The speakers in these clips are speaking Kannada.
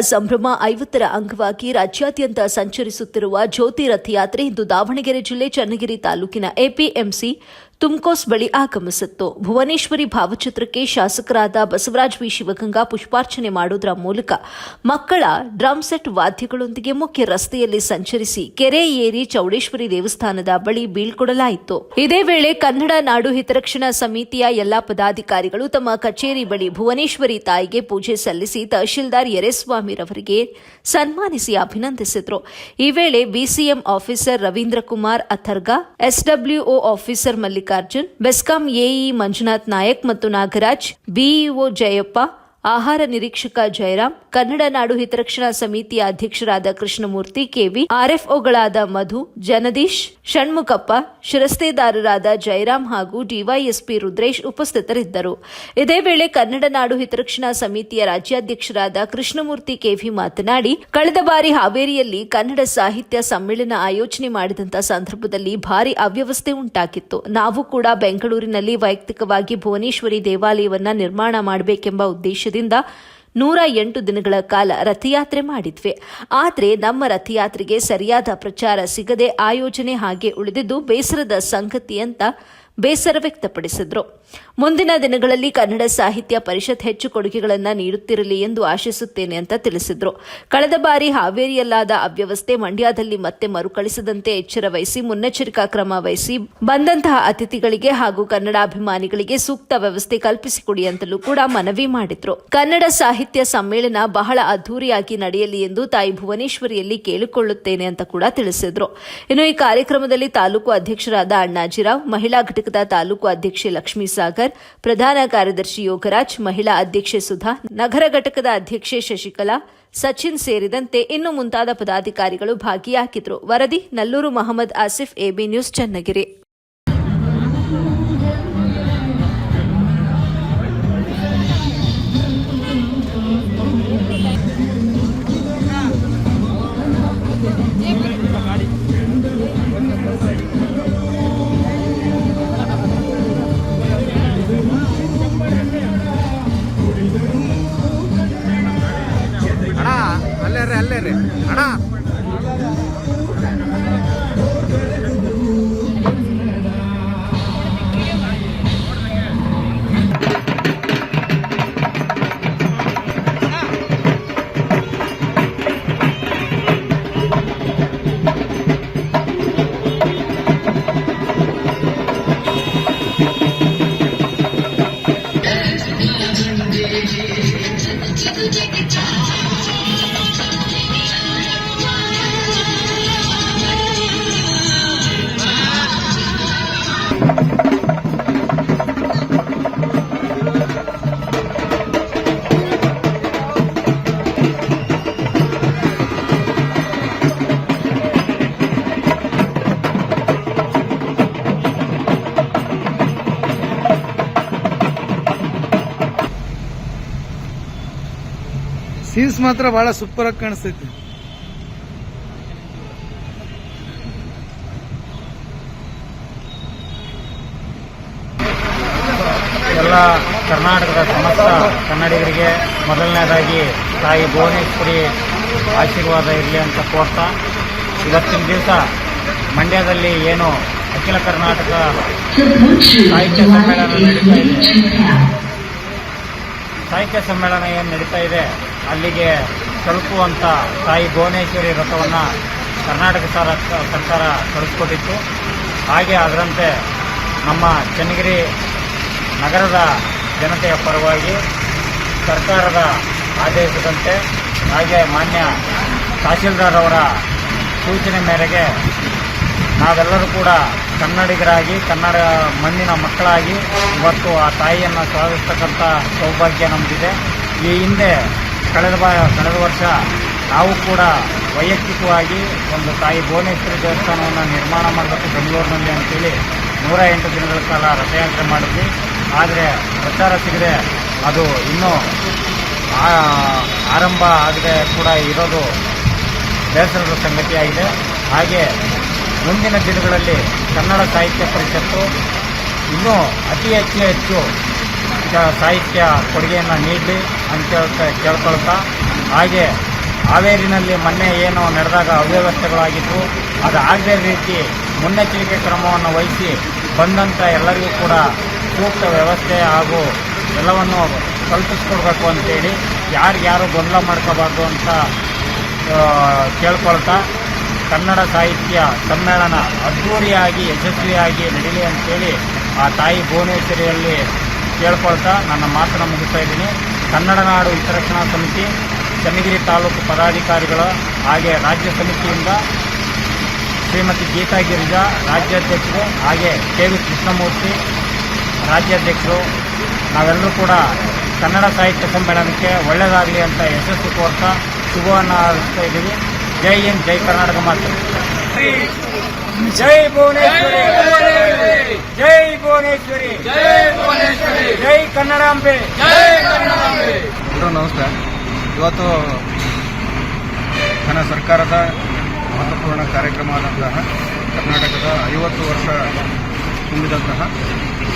ಸಂಭ್ರಮ ಐವತ್ತರ ಅಂಗವಾಗಿ ರಾಜ್ಯಾದ್ಯಂತ ಸಂಚರಿಸುತ್ತಿರುವ ಜ್ಯೋತಿ ರಥಯಾತ್ರೆ ಇಂದು ದಾವಣಗೆರೆ ಜಿಲ್ಲೆ ಚನ್ನಗಿರಿ ತಾಲೂಕಿನ ಎಪಿಎಂಸಿ ತುಮ್ಕೋಸ್ ಬಳಿ ಆಗಮಿಸಿತ್ತು. ಭುವನೇಶ್ವರಿ ಭಾವಚಿತ್ರಕ್ಕೆ ಶಾಸಕರಾದ ಬಸವರಾಜ್ ವಿ. ಶಿವಗಂಗಾ ಪುಷ್ಪಾರ್ಚನೆ ಮಾಡುವುದರ ಮೂಲಕ ಮಕ್ಕಳ ಡ್ರಮ್ ಸೆಟ್ ವಾದ್ಯಗಳೊಂದಿಗೆ ಮುಖ್ಯ ರಸ್ತೆಯಲ್ಲಿ ಸಂಚರಿಸಿ ಕೆರೆ ಏರಿ ಚೌಡೇಶ್ವರಿ ದೇವಸ್ಥಾನದ ಬಳಿ ಬೀಳ್ಕೊಡಲಾಯಿತು. ಇದೇ ವೇಳೆ ಕನ್ನಡ ನಾಡು ಹಿತರಕ್ಷಣಾ ಸಮಿತಿಯ ಎಲ್ಲಾ ಪದಾಧಿಕಾರಿಗಳು ತಮ್ಮ ಕಚೇರಿ ಬಳಿ ಭುವನೇಶ್ವರಿ ತಾಯಿಗೆ ಪೂಜೆ ಸಲ್ಲಿಸಿ ತಹಶೀಲ್ದಾರ್ ಯರೇಸ್ವಾಮಿರವರಿಗೆ ಸನ್ಮಾನಿಸಿ ಅಭಿನಂದಿಸಿದರು. ಈ ವೇಳೆ BCM officer Ravindra Kumar ಅಥರ್ಗಾ SWO officer Mallikarjun BESCOM AE Manjunath Nayak ಮತ್ತು ನಾಗರಾಜ್ ಬಿಇಒ ಜಯಪ್ಪ ಆಹಾರ ನಿರೀಕ್ಷಕ ಜಯರಾಮ್ ಕನ್ನಡ ನಾಡು ಹಿತರಕ್ಷಣಾ ಸಮಿತಿಯ ಅಧ್ಯಕ್ಷರಾದ ಕೃಷ್ಣಮೂರ್ತಿ ಕೆವಿ, ಆರ್ಎಫ್ಒಗಳಾದ ಮಧು, ಜನದೀಶ್, ಷಣ್ಮುಖಪ್ಪ, ಶಿರಸ್ತೇದಾರರಾದ ಜಯರಾಮ್ ಹಾಗೂ ಡಿವೈಎಸ್ಪಿ ರುದ್ರೇಶ್ ಉಪಸ್ಥಿತರಿದ್ದರು. ಇದೇ ವೇಳೆ ಕನ್ನಡ ನಾಡು ಹಿತರಕ್ಷಣಾ ಸಮಿತಿಯ ರಾಜ್ಯಾಧ್ಯಕ್ಷರಾದ ಕೃಷ್ಣಮೂರ್ತಿ ಕೆವಿ ಮಾತನಾಡಿ, ಕಳೆದ ಬಾರಿ ಹಾವೇರಿಯಲ್ಲಿ ಕನ್ನಡ ಸಾಹಿತ್ಯ ಸಮ್ಮೇಳನ ಆಯೋಜನೆ ಮಾಡಿದಂತಹ ಸಂದರ್ಭದಲ್ಲಿ ಭಾರಿ ಅವ್ಯವಸ್ಥೆ ಉಂಟಾಗಿತ್ತು. ನಾವು ಕೂಡ ಬೆಂಗಳೂರಿನಲ್ಲಿ ವೈಯಕ್ತಿಕವಾಗಿ ಭುವನೇಶ್ವರಿ ದೇವಾಲಯವನ್ನ ನಿರ್ಮಾಣ ಮಾಡಬೇಕೆಂಬ ಉದ್ದೇಶದಿಂದ ನೂರ ಎಂಟು ದಿನಗಳ ಕಾಲ ರಥಯಾತ್ರೆ ಮಾಡಿದ್ವಿ. ಆದರೆ ನಮ್ಮ ರಥಯಾತ್ರೆಗೆ ಸರಿಯಾದ ಪ್ರಚಾರ ಸಿಗದೆ ಆಯೋಜನೆ ಹಾಗೆ ಉಳಿದಿದ್ದು ಬೇಸರದ ಸಂಗತಿ ಅಂತ ಬೇಸರ ವ್ಯಕ್ತಪಡಿಸಿದ್ರು. ಮುಂದಿನ ದಿನಗಳಲ್ಲಿ ಕನ್ನಡ ಸಾಹಿತ್ಯ ಪರಿಷತ್ ಹೆಚ್ಚು ಕೊಡುಗೆಗಳನ್ನು ನೀಡುತ್ತಿರಲಿ ಎಂದು ಆಶಿಸುತ್ತೇನೆ ಅಂತ ತಿಳಿಸಿದ್ರು. ಕಳೆದ ಬಾರಿ ಹಾವೇರಿಯಲ್ಲಾದ ಅವ್ಯವಸ್ಥೆ ಮಂಡ್ಯದಲ್ಲಿ ಮತ್ತೆ ಮರುಕಳಿಸದಂತೆ ಎಚ್ಚರ ವಹಿಸಿ, ಮುನ್ನೆಚ್ಚರಿಕಾ ಕ್ರಮ ವಹಿಸಿ, ಬಂದಂತಹ ಅತಿಥಿಗಳಿಗೆ ಹಾಗೂ ಕನ್ನಡಾಭಿಮಾನಿಗಳಿಗೆ ಸೂಕ್ತ ವ್ಯವಸ್ಥೆ ಕಲ್ಪಿಸಿಕೊಡಿ ಅಂತಲೂ ಕೂಡ ಮನವಿ ಮಾಡಿದ್ರು. ಕನ್ನಡ ಸಾಹಿತ್ಯ ಸಮ್ಮೇಳನ ಬಹಳ ಅದ್ದೂರಿಯಾಗಿ ನಡೆಯಲಿ ಎಂದು ತಾಯಿ ಭುವನೇಶ್ವರಿಯಲ್ಲಿ ಕೇಳಿಕೊಳ್ಳುತ್ತೇನೆ ಅಂತ ಕೂಡ ತಿಳಿಸಿದ್ರು. ಇನ್ನು ಈ ಕಾರ್ಯಕ್ರಮದಲ್ಲಿ ತಾಲೂಕು ಅಧ್ಯಕ್ಷರಾದ ಅಣ್ಣಾಜಿರಾವ್, ಮಹಿಳಾ ಘಟಕದ ತಾಲೂಕು ಅಧ್ಯಕ್ಷೆ ಲಕ್ಷ್ಮೀ ಸಾಗರ್, ಪ್ರಧಾನ ಕಾರ್ಯದರ್ಶಿ ಯೋಗರಾಜ್, ಮಹಿಳಾ ಅಧ್ಯಕ್ಷೆ ಸುಧಾ, ನಗರ ಘಟಕದ ಅಧ್ಯಕ್ಷೆ ಶಶಿಕಲಾ, ಸಚಿನ್ ಸೇರಿದಂತೆ ಇನ್ನು ಮುಂತಾದ ಪದಾಧಿಕಾರಿಗಳು ಭಾಗಿಯಾಗಿದ್ದರು ವರದಿ, Nallur Mohammed Asif, AB news, Channagiri. LR. Scenes ಮಾತ್ರ ಬಹಳ ಸೂಪರ್ ಆಗಿ ಕಾಣಿಸ್ತೈತಿ. ಎಲ್ಲ ಕರ್ನಾಟಕದ ಸಮಸ್ತ ಕನ್ನಡಿಗರಿಗೆ ಮೊದಲನೇದಾಗಿ ತಾಯಿ ಭುವನೇಶ್ವರಿ ಆಶೀರ್ವಾದ ಇರಲಿ ಅಂತ ಕೋರ್ತಾ ಇವತ್ತಿನ ದಿವಸ ಮಂಡ್ಯದಲ್ಲಿ ಏನು ಅಖಿಲ ಕರ್ನಾಟಕ ಸಾಹಿತ್ಯ ಸಮ್ಮೇಳನ ನಡೀತಾ ಇದೆ? ಸಾಹಿತ್ಯ ಸಮ್ಮೇಳನ ಏನು ನಡೀತಾ ಇದೆ? ಅಲ್ಲಿಗೆ ತಲುಪುವಂಥ ತಾಯಿ ಭುವನೇಶ್ವರಿ ರಥವನ್ನು ಕರ್ನಾಟಕ ಸರ- ಸರ್ಕಾರ ಕಳಿಸ್ಕೊಟ್ಟಿತ್ತು. ಹಾಗೆ ಅದರಂತೆ ನಮ್ಮ ಚನ್ನಗಿರಿ ನಗರದ ಜನತೆಯ ಪರವಾಗಿ ಸರ್ಕಾರದ ಆದೇಶದಂತೆ ಹಾಗೆ ಮಾನ್ಯ ತಹಶೀಲ್ದಾರ್ ಅವರ ಸೂಚನೆ ಮೇರೆಗೆ ನಾವೆಲ್ಲರೂ ಕೂಡ ಕನ್ನಡಿಗರಾಗಿ, ಕನ್ನಡ ಮಣ್ಣಿನ ಮಕ್ಕಳಾಗಿ ಇವತ್ತು ಆ ತಾಯಿಯನ್ನು ಸ್ವಾಗತಿಸ್ತಕ್ಕಂಥ ಸೌಭಾಗ್ಯ ನಮಗಿದೆ ಈ ಹಿಂದೆ ಕಳೆದ ಬಾ ಕಳೆದ ವರ್ಷ ನಾವು ಕೂಡ ವೈಯಕ್ತಿಕವಾಗಿ ಒಂದು ತಾಯಿ ಭುವನೇಶ್ವರಿ ದೇವಸ್ಥಾನವನ್ನು ನಿರ್ಮಾಣ ಮಾಡಬೇಕು ಬೆಂಗಳೂರಿನಲ್ಲಿ ಅಂತೇಳಿ ನೂರ ಎಂಟು ದಿನಗಳ ಕಾಲ ರಥಯಾತ್ರೆ ಮಾಡಿದ್ವಿ. ಆದರೆ ಪ್ರಚಾರ ಸಿಗದೆ ಅದು ಇನ್ನೂ ಆರಂಭ ಆಗದೆ ಕೂಡ ಇರೋದು ಬೇಸರದ ಸಂಗತಿಯಾಗಿದೆ ಹಾಗೆ ಮುಂದಿನ ದಿನಗಳಲ್ಲಿ ಕನ್ನಡ ಸಾಹಿತ್ಯ ಪರಿಷತ್ತು ಇನ್ನೂ ಅತಿ ಹೆಚ್ಚು ಹೆಚ್ಚು ಸಾಹಿತ್ಯ ಕೊಡುಗೆಯನ್ನು ನೀಡಲಿ. ಅಂತ ಕೇಳ್ಕೊಳ್ತಾ, ಹಾಗೆ ಹಾವೇರಿನಲ್ಲಿ ಮೊನ್ನೆ ಏನು ನಡೆದಾಗ ಅವ್ಯವಸ್ಥೆಗಳಾಗಿತ್ತು. ಅದು ಆಗದೇ ರೀತಿ ಮುನ್ನೆಚ್ಚರಿಕೆ ಕ್ರಮವನ್ನು ವಹಿಸಿ ಬಂದಂಥ ಎಲ್ಲರಿಗೂ ಕೂಡ ಸೂಕ್ತ ವ್ಯವಸ್ಥೆ ಹಾಗೂ ಎಲ್ಲವನ್ನು ಕಲ್ಪಿಸ್ಕೊಡ್ಬೇಕು ಅಂತೇಳಿ ಯಾರ್ಯಾರು ಗೊಂದಲ ಮಾಡ್ಕೋಬಾರ್ದು ಅಂತ ಕೇಳ್ಕೊಳ್ತಾ ಕನ್ನಡ ಸಾಹಿತ್ಯ ಸಮ್ಮೇಳನ ಅದ್ಧೂರಿಯಾಗಿ ಯಶಸ್ವಿಯಾಗಿ ನಡೀಲಿ ಅಂತೇಳಿ ಆ ತಾಯಿ ಭುವನೇಶ್ವರಿಯಲ್ಲಿ ಕೇಳ್ಕೊಳ್ತಾ ನನ್ನ ಮಾತನ್ನು ಮುಗಿಸ್ತಾ ಇದ್ದೀನಿ. ಕನ್ನಡ ನಾಡು ಹಿತರಕ್ಷಣಾ ಸಮಿತಿ, ಚನ್ನಗಿರಿ ತಾಲೂಕು ಪದಾಧಿಕಾರಿಗಳ ಹಾಗೆ ರಾಜ್ಯ ಸಮಿತಿಯಿಂದ ಶ್ರೀಮತಿ ಗೀತಾ ಗಿರಿಜಾ, ರಾಜ್ಯಾಧ್ಯಕ್ಷರು ಹಾಗೆ ಕೆ ವಿ ಕೃಷ್ಣಮೂರ್ತಿ, ರಾಜ್ಯಾಧ್ಯಕ್ಷರು, ನಾವೆಲ್ಲರೂ ಕೂಡ ಕನ್ನಡ ಸಾಹಿತ್ಯ ಸಮ್ಮೇಳನಕ್ಕೆ ಒಳ್ಳೆಯದಾಗಲಿ ಅಂತ ಯಶಸ್ಸು ಕೋರ್ತಾ ಶುಭವನ್ನು ಇದ್ದೀವಿ. ಜೈ ಹಿಂದ್, ಜೈ ಕರ್ನಾಟಕ ಮಾತು. ಜೈ ಭುವನೇಶ್ವರಿ. ಜೈ ಭುವನೇಶ್ವರಿ. ಜೈ ಕನ್ನಡಾಂಬೆ. ಎಲ್ರೂ ನಮಸ್ಕಾರ ಇವತ್ತು ನನ್ನ ಸರ್ಕಾರದ ಮಹತ್ವಪೂರ್ಣ ಕಾರ್ಯಕ್ರಮವಾದಂತಹ ಕರ್ನಾಟಕದ ಐವತ್ತು ವರ್ಷ ತುಂಬಿದಂತಹ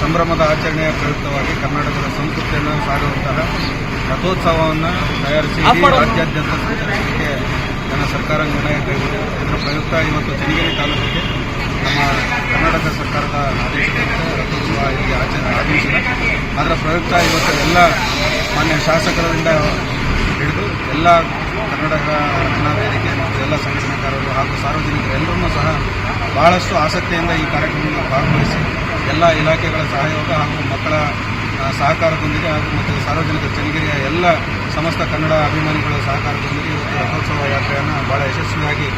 ಸಂಭ್ರಮದ ಆಚರಣೆಯ ಪ್ರಯುಕ್ತವಾಗಿ ಕರ್ನಾಟಕದ ಸಂಸ್ಕೃತಿಯನ್ನು ಸಾರುವಂತಹ ರಥೋತ್ಸವವನ್ನು ತಯಾರಿಸಿ ರಾಜ್ಯಾದ್ಯಂತ ಸಂಚರಿಸಲಿಕ್ಕೆ ನನ್ನ ಸರ್ಕಾರ ನಿರ್ಣಯ ಕೈಗೊಂಡಿದೆ. ಇದರ ಪ್ರಯುಕ್ತ ಇವತ್ತು ಚನ್ನಗಿರಿ ತಾಲೂಕಿಗೆ ನಮ್ಮ ಕರ್ನಾಟಕ ಸರ್ಕಾರದ ಆದೇಶದಂತೆ ರಥೋತ್ಸವ ಇಲ್ಲಿ ಆಚರಣೆ ಆಗಮಿಸಿದೆ ಅದರ ಪ್ರಯುಕ್ತ ಇವತ್ತು ಎಲ್ಲ ಮಾನ್ಯ ಶಾಸಕರಿಂದ ಹಿಡಿದು ಎಲ್ಲ ಕನ್ನಡದ ರಕ್ಷಣಾ ವೇದಿಕೆ ಮತ್ತು ಎಲ್ಲ ಸಂಘಟನಾಕಾರರು ಹಾಗೂ ಸಾರ್ವಜನಿಕರು ಎಲ್ಲರನ್ನೂ ಸಹ ಬಹಳಷ್ಟು ಆಸಕ್ತಿಯಿಂದ ಈ ಕಾರ್ಯಕ್ರಮದಲ್ಲಿ ಭಾಗವಹಿಸಿ ಎಲ್ಲ ಇಲಾಖೆಗಳ ಸಹಯೋಗ ಹಾಗೂ ಮಕ್ಕಳ ಸಹಕಾರದೊಂದಿಗೆ ಹಾಗೂ ಮತ್ತು ಸಾರ್ವಜನಿಕ ಚನ್ನಗಿರಿಯ ಎಲ್ಲ ಸಮಸ್ತ ಕನ್ನಡ ಅಭಿಮಾನಿಗಳ ಸಹಕಾರದೊಂದಿಗೆ ಇವತ್ತು ರಥೋತ್ಸವ ಯಾತ್ರೆಯನ್ನು ಬಹಳ ಯಶಸ್ವಿಯಾಗಿ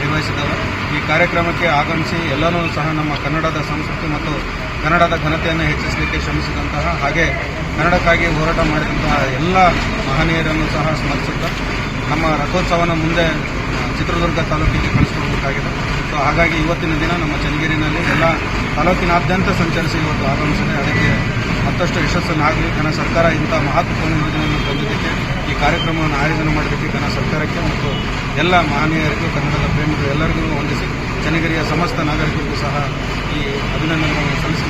ನಿರ್ವಹಿಸಿದ್ದಾರೆ. ಈ ಕಾರ್ಯಕ್ರಮಕ್ಕೆ ಆಗಮಿಸಿ ಎಲ್ಲರೂ ಸಹ ನಮ್ಮ ಕನ್ನಡದ ಸಂಸ್ಕೃತಿ ಮತ್ತು ಕನ್ನಡದ ಘನತೆಯನ್ನು ಹೆಚ್ಚಿಸಲಿಕ್ಕೆ ಶ್ರಮಿಸಿದಂತಹ ಹಾಗೆ ಕನ್ನಡಕ್ಕಾಗಿ ಹೋರಾಟ ಮಾಡಿದಂತಹ ಎಲ್ಲ ಮಹನೀಯರನ್ನು ಸಹ ಸ್ಮರಿಸುತ್ತಾ ನಮ್ಮ ರಥೋತ್ಸವನ ಮುಂದೆ ಚಿತ್ರದುರ್ಗ ತಾಲೂಕಿಗೆ ಕಳಿಸ್ಕೊಡ್ಬೇಕಾಗಿದೆ. ಸೊ ಹಾಗಾಗಿ ಇವತ್ತಿನ ದಿನ ನಮ್ಮ ಚನ್ನಗಿರಿನಲ್ಲಿ ಎಲ್ಲ ತಾಲೂಕಿನಾದ್ಯಂತ ಸಂಚರಿಸಿ ಇವತ್ತು ಆಗಮಿಸಿದೆ. ಅದಕ್ಕೆ ಮತ್ತಷ್ಟು ಯಶಸ್ಸನ್ನಾಗಲಿ ನನ್ನ ಸರ್ಕಾರ ಇಂಥ ಮಹತ್ವಪೂರ್ಣ ಯೋಜನೆಯನ್ನು ತಂದಿದ್ದಕ್ಕೆ ಈ ಕಾರ್ಯಕ್ರಮವನ್ನು ಆಯೋಜನೆ ಮಾಡಲಿಕ್ಕೆ ಕನ್ನಡ ಸರ್ಕಾರಕ್ಕೆ ಮತ್ತು ಎಲ್ಲ ಮಹನೀಯರಿಗೂ ಕನ್ನಡದ ಪ್ರೇಮಿಗಳು ಎಲ್ಲರಿಗೂ ವಂದಿಸಿ ಚನ್ನಗಿರಿಯ ಸಮಸ್ತ ನಾಗರಿಕರಿಗೂ ಸಹ ಈ ಅಭಿನಂದನೆಗಳನ್ನು ಸಲ್ಲಿಸಿ